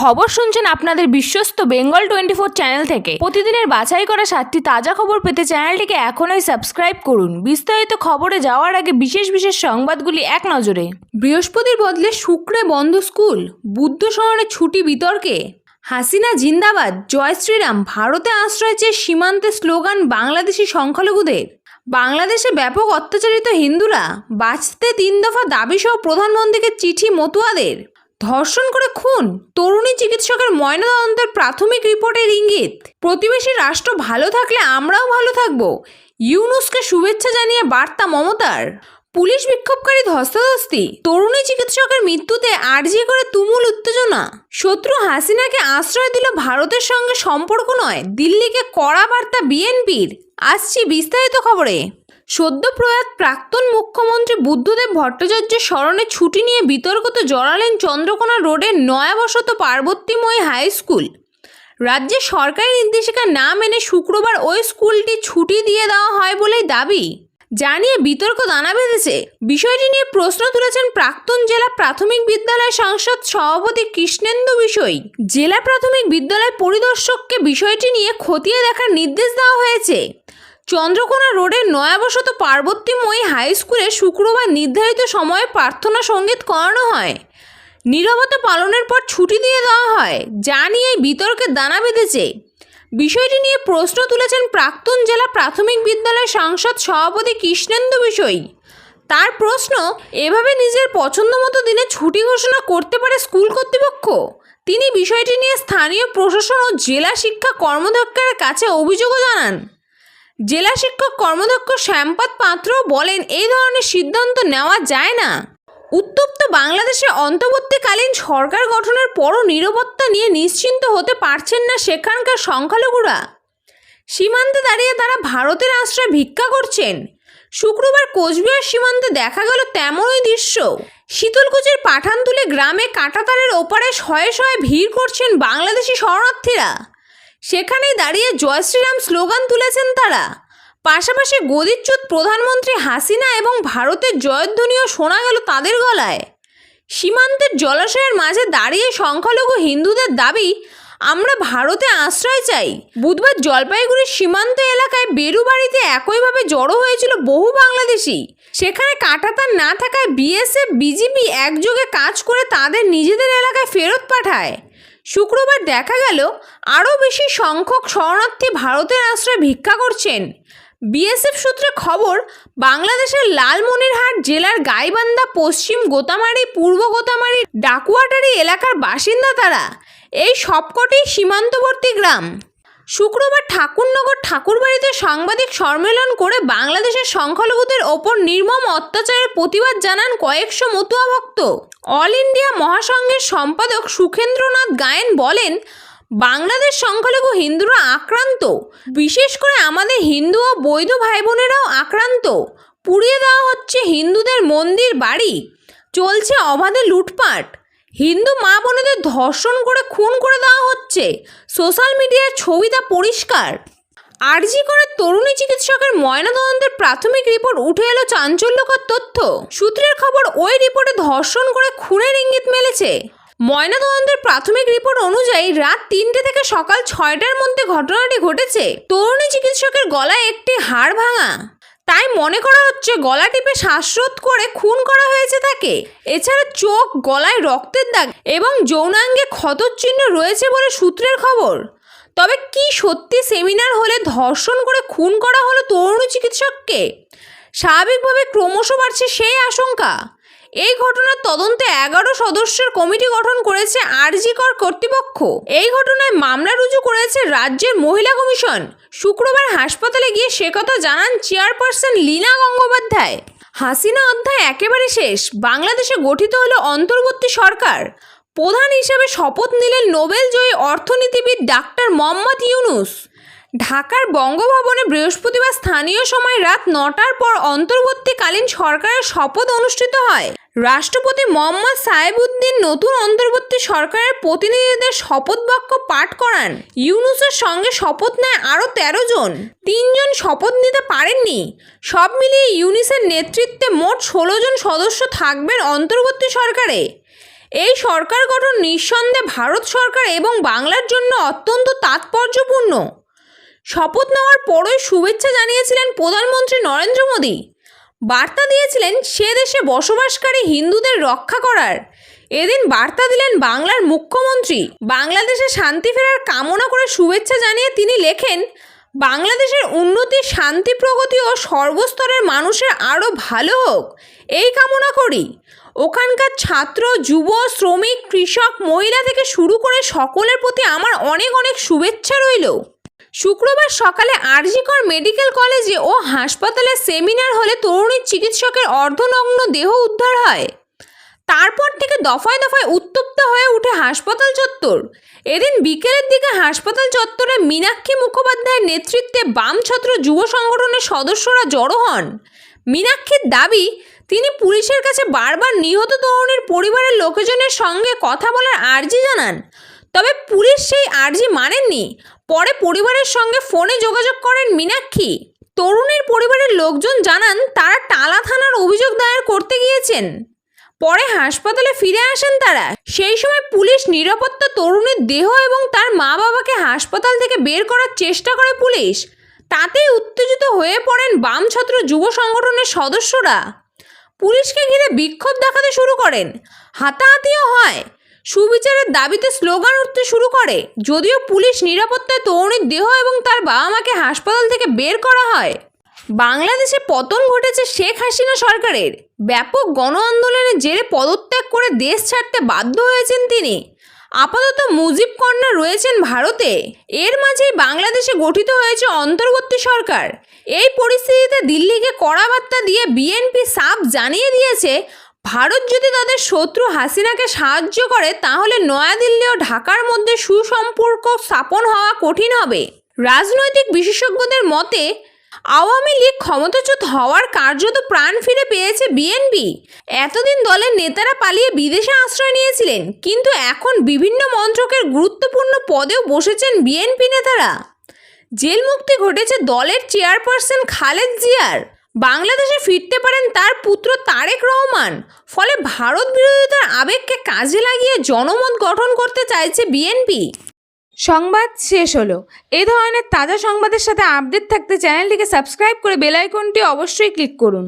খবর শুনছেন আপনাদের বিশ্বস্ত বেঙ্গল টোয়েন্টি ফোর চ্যানেল থেকে। প্রতিদিনের বাছাই করা সাতটি তাজা খবর পেতে চ্যানেলটিকে এখনই সাবস্ক্রাইব করুন। বিস্তারিত খবরে যাওয়ার আগে বিশেষ বিশেষ সংবাদগুলি এক নজরে। বৃহস্পতির বদলে শুক্রে বন্ধ স্কুল। বুদ্ধ শহরে ছুটি বিতর্কে। হাসিনা জিন্দাবাদ, জয় শ্রীরাম, ভারতে আশ্রয় চেয়ে সীমান্তে স্লোগান বাংলাদেশি সংখ্যালঘুদের। বাংলাদেশে ব্যাপক অত্যাচারিত হিন্দুরা, বাঁচতে তিন দফা দাবিসহ প্রধানমন্ত্রীকে চিঠি মতুয়াদের। ধর্ষণ করে খুন? তরুণী চিকিৎসকের ময়নাতদন্তের প্রাথমিক রিপোর্টের ইঙ্গিত। প্রতিবেশী রাষ্ট্র ভালো থাকলে আমরাও ভালো থাকব। ইউনুসকে শুভেচ্ছা জানিয়ে বার্তা মমতার। পুলিশ বিক্ষোভকারী ধস্তাধস্তি। তরুণী চিকিৎসকের মৃত্যুতে আর্জি করে তুমুল উত্তেজনা। শত্রু হাসিনাকে আশ্রয় দিল ভারতের সঙ্গে সম্পর্ক নয়, দিল্লিকে কড়া বার্তা বিএনপির। আসছি বিস্তারিত খবরে। সদ্য প্রয়াত প্রাক্তন মুখ্যমন্ত্রী বুদ্ধদেব ভট্টাচার্যের স্মরণে ছুটি নিয়ে বিতর্কতে জড়ালেন চন্দ্রকোনা রোডের নয়াবশত পার্বতীময় হাই স্কুল। রাজ্যে সরকারি নির্দেশিকা না মেনে শুক্রবার ওই স্কুলটি ছুটি দিয়ে দেওয়া হয় বলেই দাবি। জানিয়ে বিতর্ক দানা বেঁধেছে। বিষয়টি নিয়ে প্রশ্ন তুলেছেন প্রাক্তন জেলা প্রাথমিক বিদ্যালয় সংসদ সভাপতি কৃষ্ণেন্দু বিষয়। জেলা প্রাথমিক বিদ্যালয় পরিদর্শককে বিষয়টি নিয়ে খতিয়ে দেখার নির্দেশ দেওয়া হয়েছে। চন্দ্রকোনা রোডের নয়াবশত পার্বতীময়ী হাই স্কুলে শুক্রবার নির্ধারিত সময়ে প্রার্থনা সংগীত করানো হয়। নীরবতা পালনের পর ছুটি দিয়ে দেওয়া হয়, যা নিয়ে এই বিতর্কের দানা বেঁধেছে। বিষয়টি নিয়ে প্রশ্ন তুলেছেন প্রাক্তন জেলা প্রাথমিক বিদ্যালয় সাংসদ সভাপতি কৃষ্ণেন্দু বিষয়। তার প্রশ্ন, এভাবে নিজের পছন্দ মতো দিনে ছুটি ঘোষণা করতে পারে স্কুল কর্তৃপক্ষ? তিনি বিষয়টি নিয়ে স্থানীয় প্রশাসন ও জেলা শিক্ষা কর্মদক্ষের কাছে অভিযোগও জানান। জেলা শিক্ষক কর্মদক্ষ শ্যামপাদ পাত্র বলেন, এই ধরনের সিদ্ধান্ত নেওয়া যায় না। উত্তপ্ত বাংলাদেশে অন্তর্বর্তীকালীন সরকার গঠনের পরও নিরাপত্তা নিয়ে নিশ্চিন্ত হতে পারছেন না সেখানকার সংখ্যালঘুরা। সীমান্তে দাঁড়িয়ে তারা ভারতের আশ্রয় ভিক্ষা করছেন। শুক্রবার কোচবিহার সীমান্তে দেখা গেল তেমনই দৃশ্য। শীতলকুচির পাঠানতুলে গ্রামে কাঁটাতারের ওপারে শয়ে শয়ে ভিড় করছেন বাংলাদেশি শরণার্থীরা। সেখানেই দাঁড়িয়ে জয় শ্রীরাম স্লোগান তুলেছেন তারা। পাশাপাশি গদিচ্যুত প্রধানমন্ত্রী হাসিনা এবং ভারতের জয়ধ্বনিও শোনা গেল তাদের গলায়। সীমান্তের জলাশয়ের মাঝে দাঁড়িয়ে সংখ্যালঘু হিন্দুদের দাবি, আমরা ভারতে আশ্রয় চাই। বুধবার জলপাইগুড়ির সীমান্ত এলাকায় বেরুবাড়িতে একইভাবে জড়ো হয়েছিল বহু বাংলাদেশি। সেখানে কাঁটাতার না থাকায় বিএসএফ, বিজিবি একযোগে কাজ করে তাদের নিজেদের এলাকায় ফেরত পাঠায়। শুক্রবার দেখা গেল আরও বেশি সংখ্যক শরণার্থী ভারতের আশ্রয় ভিক্ষা করছেন। বিএসএফ সূত্রে খবর, বাংলাদেশের লালমনিরহাট জেলার গাইবান্ধা, পশ্চিম গোতামারি, পূর্ব গোতামারি ডাকুয়াটারি এলাকার বাসিন্দা তারা। এই সবকটি সীমান্তবর্তী গ্রাম। শুক্রবার ঠাকুরনগর ঠাকুরবাড়িতে সাংবাদিক সম্মেলন করে বাংলাদেশের সংখ্যালঘুদের ওপর নির্মম অত্যাচারের প্রতিবাদ জানান কয়েকশো মতুয়া ভক্ত। অল ইন্ডিয়া মহাসংঘের সম্পাদক সুখেন্দ্রনাথ গায়েন বলেন, বাংলাদেশ সংখ্যালঘু হিন্দুরা আক্রান্ত। বিশেষ করে আমাদের হিন্দু ও বৈধ ভাই বোনেরাও আক্রান্ত। পুড়িয়ে দেওয়া হচ্ছে হিন্দুদের মন্দির, বাড়ি। চলছে অবাধে লুটপাট। হিন্দু মা বোনেদের ধর্ষণ করে খুন করে দেওয়া হচ্ছে। সোশ্যাল মিডিয়ার ছবিটা পরিষ্কার। আরজি করে তরুণী চিকিৎসকের ময়নাতদন্তের প্রাথমিক রিপোর্ট উঠে এলো চাঞ্চল্যকর তথ্য। সূত্রের খবর, ওই রিপোর্টে ধর্ষণ করে খুনের ইঙ্গিত মেলেছে। ময়নাতদন্তের প্রাথমিক রিপোর্ট অনুযায়ী রাত তিনটে থেকে সকাল ছয়টার মধ্যে ঘটনাটি ঘটেছে। তরুণী চিকিৎসকের গলায় একটি হাড় ভাঙা। তাই মনে করা হচ্ছে গলা টিপে শ্বাসরোধ করে খুন করা হয়েছে তাকে। এছাড়া চোখ, গলায় রক্তের দাগ এবং যৌনাঙ্গে ক্ষতচিহ্ন রয়েছে বলে সূত্রের খবর। তবে কি সত্যি সেমিনার হলে ধর্ষণ করে খুন করা হলো তরুণ চিকিৎসককে? স্বাভাবিকভাবে ক্রমশ বাড়ছে সেই আশঙ্কা। এই ঘটনার তদন্তে এগারো সদস্যের কমিটি গঠন করেছে আরজিকর কর্তৃপক্ষ। এই ঘটনায় মামলা রুজু করেছে রাজ্যের মহিলা কমিশন। শুক্রবার হাসপাতালে গিয়ে সে কথা জানান চেয়ারপারসন লীনা গঙ্গোপাধ্যায়। হাসিনা অধ্যায় একেবারে শেষ। বাংলাদেশে গঠিত হলো অন্তর্বর্তী সরকার। প্রধান হিসেবে শপথ নিলেন নোবেল জয়ী অর্থনীতিবিদ ডাক্তার মোহাম্মদ ইউনুস। ঢাকার বঙ্গভবনে বৃহস্পতিবার স্থানীয় সময় রাত নটার পর অন্তর্বর্তীকালীন সরকারের শপথ অনুষ্ঠিত হয়। রাষ্ট্রপতি মোহাম্মদ সাহেবুদ্দিন নতুন অন্তর্বর্তী সরকারের প্রতিনিধিদের শপথ বাক্য পাঠ করান। ইউনুসের সঙ্গে শপথ নেয় আরও তেরো জন। তিনজন শপথ নিতে পারেননি। সব মিলিয়ে ইউনিসের নেতৃত্বে মোট ষোলো জন সদস্য থাকবেন অন্তর্বর্তী সরকারে। এই সরকার গঠন নিঃসন্দেহে ভারত সরকার এবং বাংলার জন্য অত্যন্ত তাৎপর্যপূর্ণ। শপথ নেওয়ার পরই শুভেচ্ছা জানিয়েছিলেন প্রধানমন্ত্রী নরেন্দ্র মোদী। বার্তা দিয়েছিলেন সে দেশে বসবাসকারী হিন্দুদের রক্ষা করার। এদিন বার্তা দিলেন বাংলার মুখ্যমন্ত্রী। বাংলাদেশে শান্তি ফেরার কামনা করে শুভেচ্ছা জানিয়ে তিনি লেখেন, বাংলাদেশের উন্নতি, শান্তি প্রগতি ও সর্বস্তরের মানুষের আরও ভালো হোক, এই কামনা করি। ওখানকার ছাত্র, যুব, শ্রমিক, কৃষক, মহিলা থেকে শুরু করে সকলের প্রতি আমার অনেক অনেক শুভেচ্ছা রইল। শুক্রবার সকালে আরজিকর মেডিকেল কলেজে ও হাসপাতালে সেমিনার হলে তরুণীর চিকিৎসকের অর্ধনগ্ন দেহ উদ্ধার হয়। তারপর থেকে দফায় দফায় উত্তপ্ত হয়ে উঠে হাসপাতাল চত্বর। এদিন বিকেলের দিকে হাসপাতাল চত্বরে মীনাক্ষী মুখোপাধ্যায়ের নেতৃত্বে বাম ছাত্র যুব সংগঠনের সদস্যরা জড়ো হন। মীনাক্ষীর দাবি, তিনি পুলিশের কাছে বারবার নিহত তরুণীর পরিবারের লোকজনের সঙ্গে কথা বলার আর্জি জানান। তবে পুলিশ সেই আর্জি মানেননি। পরে পরিবারের সঙ্গে ফোনে যোগাযোগ করেন মীনাক্ষী। তরুণের পরিবারের লোকজন জানান, তারা টালা থানার অভিযোগ দায়ের করতে গিয়েছেন। পরে হাসপাতালে ফিরে আসেন তারা। সেই সময় পুলিশ নিরাপত্তা তরুণীর দেহ এবং তার মা বাবাকে হাসপাতাল থেকে বের করার চেষ্টা করে পুলিশ। তাতেই উত্তেজিত হয়ে পড়েন বাম ছাত্র যুব সংগঠনের সদস্যরা। পুলিশকে ঘিরে বিক্ষোভ দেখাতে শুরু করেন। হাতাহাতিও হয়। সুবিচারের দাবিতে স্লোগান উঠতে শুরু করে। যদিও পুলিশ নিরাপত্তায় তরুণীর দেহ এবং তার বাবা মাকে হাসপাতাল থেকে বের করা হয়। বাংলাদেশে পতন ঘটেছে শেখ হাসিনা সরকারের। ব্যাপক গণ আন্দোলনের জেরে পদত্যাগ করে দেশ ছাড়তে বাধ্য হয়েছেন তিনি। আপাতত মুজিব কন্যা রয়েছেন ভারতে। এর মাঝেই বাংলাদেশে গঠিত হয়েছে অন্তর্বর্তী সরকার। এই পরিস্থিতিতে দিল্লিকে কড়া বার্তা দিয়ে বিএনপি সাফ জানিয়ে দিয়েছে ভারত যদি তাদের শত্রু হাসিনাকে সাহায্য করে, তাহলে নয়াদিল্লি ও ঢাকার মধ্যে সুসম্পর্ক স্থাপন হওয়া কঠিন হবে। রাজনৈতিক বিশেষজ্ঞদের মতে, আওয়ামী লীগ ক্ষমতাচ্যুত হওয়ার কার্যত প্রাণ ফিরে পেয়েছে বিএনপি। এতদিন দলের নেতারা পালিয়ে বিদেশে আশ্রয় নিয়েছিলেন, কিন্তু এখন বিভিন্ন মন্ত্রকের গুরুত্বপূর্ণ পদেও বসেছেন বিএনপি নেতারা। জেল মুক্তি ঘটেছে দলের চেয়ারপারসন খালেদ জিয়ার। বাংলাদেশে ফিরতে পারেন তার পুত্র তারেক রহমান। ফলে ভারত বিরোধিতার আবেগকে কাজে লাগিয়ে জনমত গঠন করতে চাইছে বিএনপি। সংবাদ শেষ হলো। এ ধরনের তাজা সংবাদের সাথে আপডেট থাকতে চ্যানেলটিকে সাবস্ক্রাইব করে বেলাইকনটি অবশ্যই ক্লিক করুন।